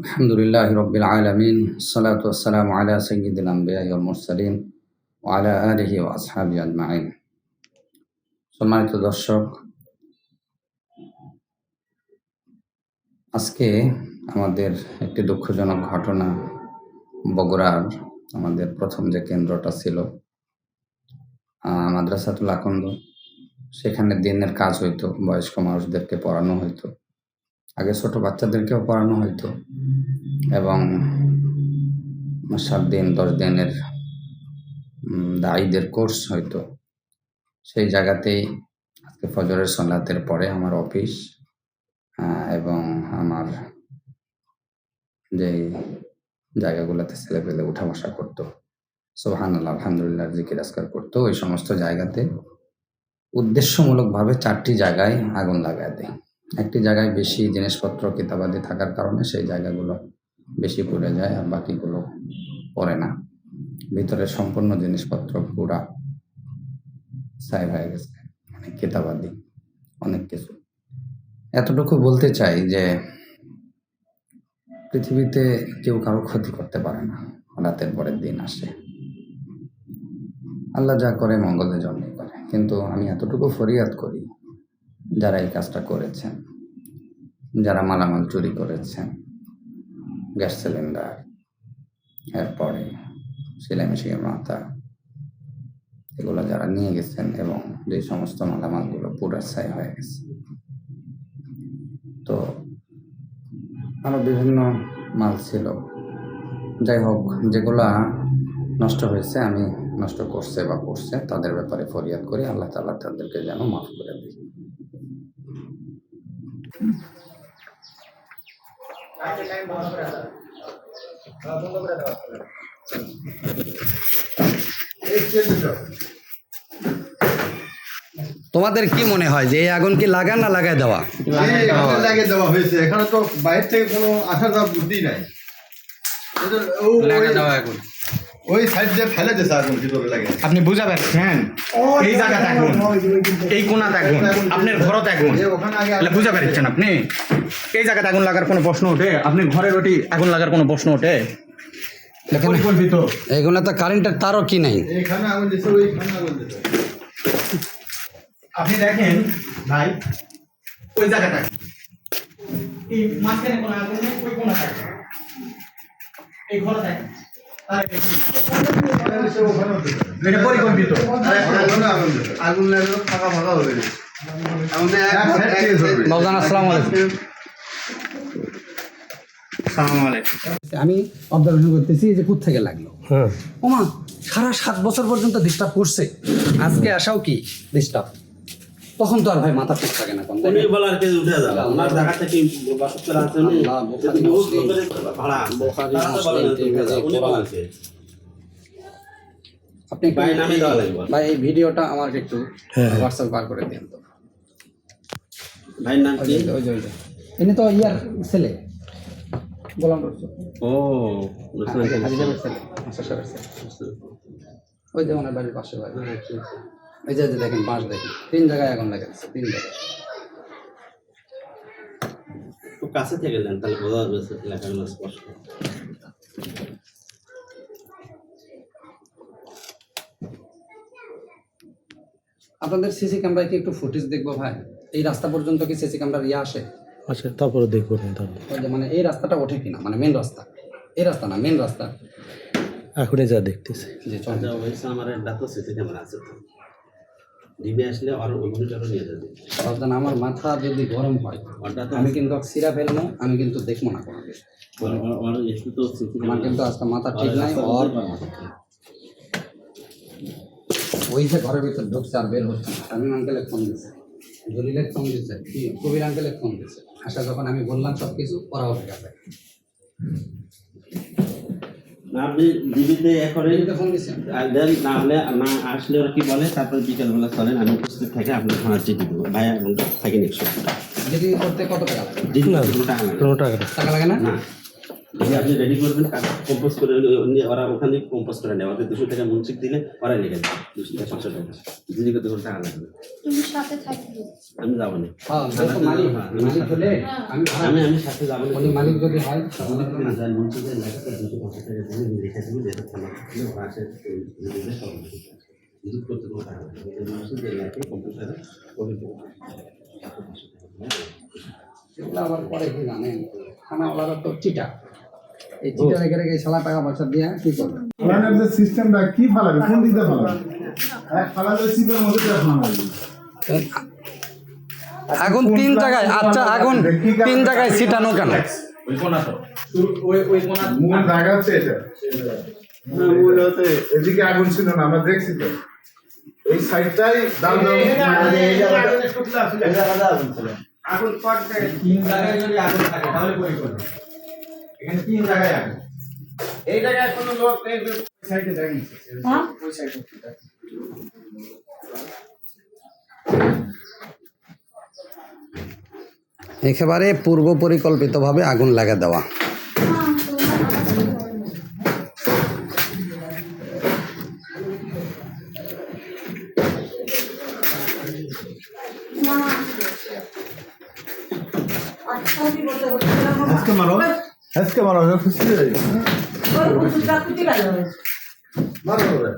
আলহামদুলিল্লাহ রবিল আলমিন, সালাত সালাম আলা সঈদুল আম্বিয়া মুরসালিম ও আলা আলহি ও আসহাবি আজমাইন। সম্মানিত দর্শক, আজকে আমাদের একটি দুঃখজনক ঘটনা বগুড়ার আমাদের প্রথম যে কেন্দ্রটা ছিল মাদ্রাসাতুল আকন্দ। সেখানে দিনের কাজ হইতো, বয়স্ক মানুষদেরকে পড়ানো হইতো। আগে ছোট বাচ্চাদেরকেও পড়ানো হইতো। এবং সাত দিন, দশ দিনের দায়ীদের কোর্স হইতো। সেই জায়গাতেই আজকে ফজরের সলাতের পরে আমার অফিস এবং আমার যে জায়গাগুলোতে ছেলেপেলে উঠা বসা করতো সোহান আলহামদুলিল্লাহ, জিকির আসকার করতো, ওই সমস্ত জায়গাতে উদ্দেশ্যমূলকভাবে চারটি জায়গায় আগুন লাগায় দেয়। একটি জায়গায় বেশি জিনিসপত্র কিতাবাদি থাকার কারণে সেই জায়গাগুলো বেশি পড়ে যায় আর বাকিগুলো পড়ে না। ভিতরে সম্পূর্ণ জিনিসপত্র পুরা ছাই হয়ে গেছে অনেক কিতাবাদি, অনেক কিছু। এতটুকু বলতে চাই যে, পৃথিবীতে কেউ কারও ক্ষতি করতে পারে না, রাতের পরের দিন আসে। আল্লাহ যা করে মঙ্গলের জন্য করে, কিন্তু আমি এতটুকু ফরিয়াদ করি যারা এই কাজটা করেছেন, যারা মালামাল চুরি করেছেন, গ্যাস সিলিন্ডার, এরপরে সেলাই মেশিনের মাথা, এগুলো যারা নিয়ে গেছেন এবং যে সমস্ত মালামালগুলো পুরা ছাই হয়ে গেছে। তো আরও বিভিন্ন মাল ছিল। যাই হোক, যেগুলা নষ্ট হয়েছে, আমি নষ্ট করছে বা করছে, তাদের ব্যাপারে ফরিয়াদ করি। আল্লাহ তাআলা তাদেরকে যেন মাফ করে দিই তোমাদের কি মনে হয় যে এই আগুন কি লাগা না লাগায় দেওয়া? লাগিয়ে দেওয়া হয়েছে। এখানে তো বাইরে থেকে কোনো আসা যাওয়ার বুদ্ধি নাই। ও- ওই- ওই সাইড দিয়ে ফেলে দিয়েছে আগুন ভিতরে লাগে। আপনি বুঝা পারছেন? এই জায়গাতে আগুন। এই কোনাতে আগুন। আপনার ঘরত আগুন। এ ওখানে আগে তাহলে বুঝা পারছেন আপনি? এই জায়গাতে আগুন লাগার কোনো প্রশ্ন ওঠে? আপনি ঘরের ওটি আগুন লাগার কোনো প্রশ্ন ওঠে? পরিকল্পিত এগুলো তো কারেন্টের তারও কি নাই? আগুন ওইখানে আগুন আপনি দেখেন ভাই ওই জায়গাটা। এই মাঝখানে কোনো আগুন নেই ওই কোনাতে এই ঘরে এটা পরিকল্পিত। আগুন দিয়েছে। ফাঁকা ফাঁকা হয়ে আলাইকুম। আমি অবজারভেশন করতেছি যে থেকে লাগল। ওমা সারা সাত বছর পর্যন্ত ডিস্টার্ব করছে। আজকে আসাও কি ডিস্টার্ব তখন তো আর ভাই মাথা ঠিক থাকে না কোন উনি বলার কে উঠে যাবে। ওনার জায়গা থেকে বাসত করে আছে উনি। আল্লাহ, বোখারি যদি বহুত মুসলিম। লোকের ভাড়া। বোখারি তারা তো মুসলিম, বলেন, তিরমিজি, উনি বলার কে? আপনি ভাই নামে দেওয়া লাগবে। ভাই এই ভিডিওটা আমাকে একটু হোয়াটসঅ্যাপ বার করে দিন তো। ভাইয়ের নাম ওই কি? ওই যে ইনি তো ইয়ার ছেলে গোলাম রসুল। ও হাজি সাহেবের ছেলে। মাস্টার সাহেবের ছেলে। ওই যে ওনার বাড়ির পাশে বাড়ি। এই যে দেখেন বাঁশ দেখেন। তিন জায়গায় আগুন লাগাচ্ছে তিন জায়গায়। খুব কাছে থেকে নেন তাহলে বোঝা যাবে লেখাগুলো স্পষ্ট আপনাদের সিসি ক্যামেরায় কি একটু ফুটেজ দেখব ভাই? এই রাস্তা পর্যন্ত কি সিসি ক্যামেরার ইয়ে আসে? আচ্ছা তারপরে দেখব মানে এই রাস্তাটা ওঠে কিনা? মানে মেন রাস্তা। এই রাস্তা না মেন রাস্তা। এখনই যা দেখতেছি। যে চল আচ্ছা আমার একটা তো সিসি ক্যামেরা আছে তো। ডিবি আসলে আর ওই মনিটরও নিয়ে যাবে। রাজধান আমার মাথা যদি গরম হয় তো আমি কিন্তু সিরা ফেলব আমি কিন্তু দেখব না কোনো আমার কিন্তু আজকে মাথা ঠিক নাই ওর ওই যে ঘরের ভিতর ঢুকছে আর বের হচ্ছে না। আমি আঙ্কেলে ফোন দিচ্ছে জলিলের ফোন দিচ্ছে কি কবির আঙ্কেলে ফোন দিচ্ছে আসা যখন আমি বললাম সব কিছু ওরা উঠে গেছে। আপনি ডিবিতে এখন জলিলকে ফোন দেন না হলে না আসলে ওরা কি বলে? তারপরে বিকেলবেলা চলেন আমি উপস্থিত থাকে আপনার থানার চিঠি দেবো। ভাই থাকেন একশো করতে কত টাকা লাগে? টাকা লাগে না। টাকা লাগে না। আপনি রেডি করবেন কম্পোজ করে ওরা ওখানে কম্পোজ করে নেয়। ওদের দুশো টাকা মুন্সিক দিলে ওরাই লেগে যায় দুশো টাকা ছশো টাকা। দিদি করতে কোনো টাকা লাগবে। না। তুমি সাথে থাকবে। আমি যাব না। হ্যাঁ হলে আমি আমি আমি সাথে যাব না। মালিক যদি হয় আমাদের না যায় মুন্সিকের লেখাটা দুশো পঞ্চাশ টাকা দিয়ে আমি লিখে দেবো যেটা থানা থাকলে ওরা আসে দিলে সব ভিজিট করতে কোনো টাকা লাগবে। মুন্সিকের লেখে কম্পিউটারে করে দেবো। এগুলো আবার পরে কি জানেন? খানাওয়ালারা তো চিটা এই চিটা রেখে রেখে সালা টাকা পয়সা দিয়ে কি করবে? ফালানোর যে সিস্টেমটা কি ফালাবে? কোন দিকে ফালাবে? এক ফালালে সিটের মধ্যে দিয়ে ফালাবে আগুন তিন জায়গায় আচ্ছা আগুন তিন জায়গায় ছিটানো কেন? মূল জায়গা হচ্ছে এটা? মূল হচ্ছে এদিকে আগুন ছিল না আমরা দেখছি তো। এই সাইডটাই দাম দাম আগুন পাক তিন জায়গায় যদি আগুন থাকে তাহলে করবে এখানে তিন জায়গায় আগুন এই জায়গায় কোনো লোক সাইডে দেখেন ওই সাইডে একেবারে পূর্ব পরিকল্পিতভাবে আগুন লাগা দেওয়া। আজকে মারো? আজকে মারো খুশি হয়ে মারো রে।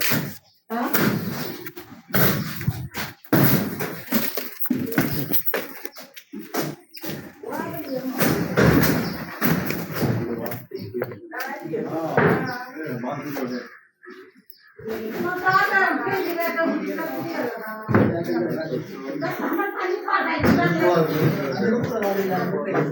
আর ওপরে দেখতে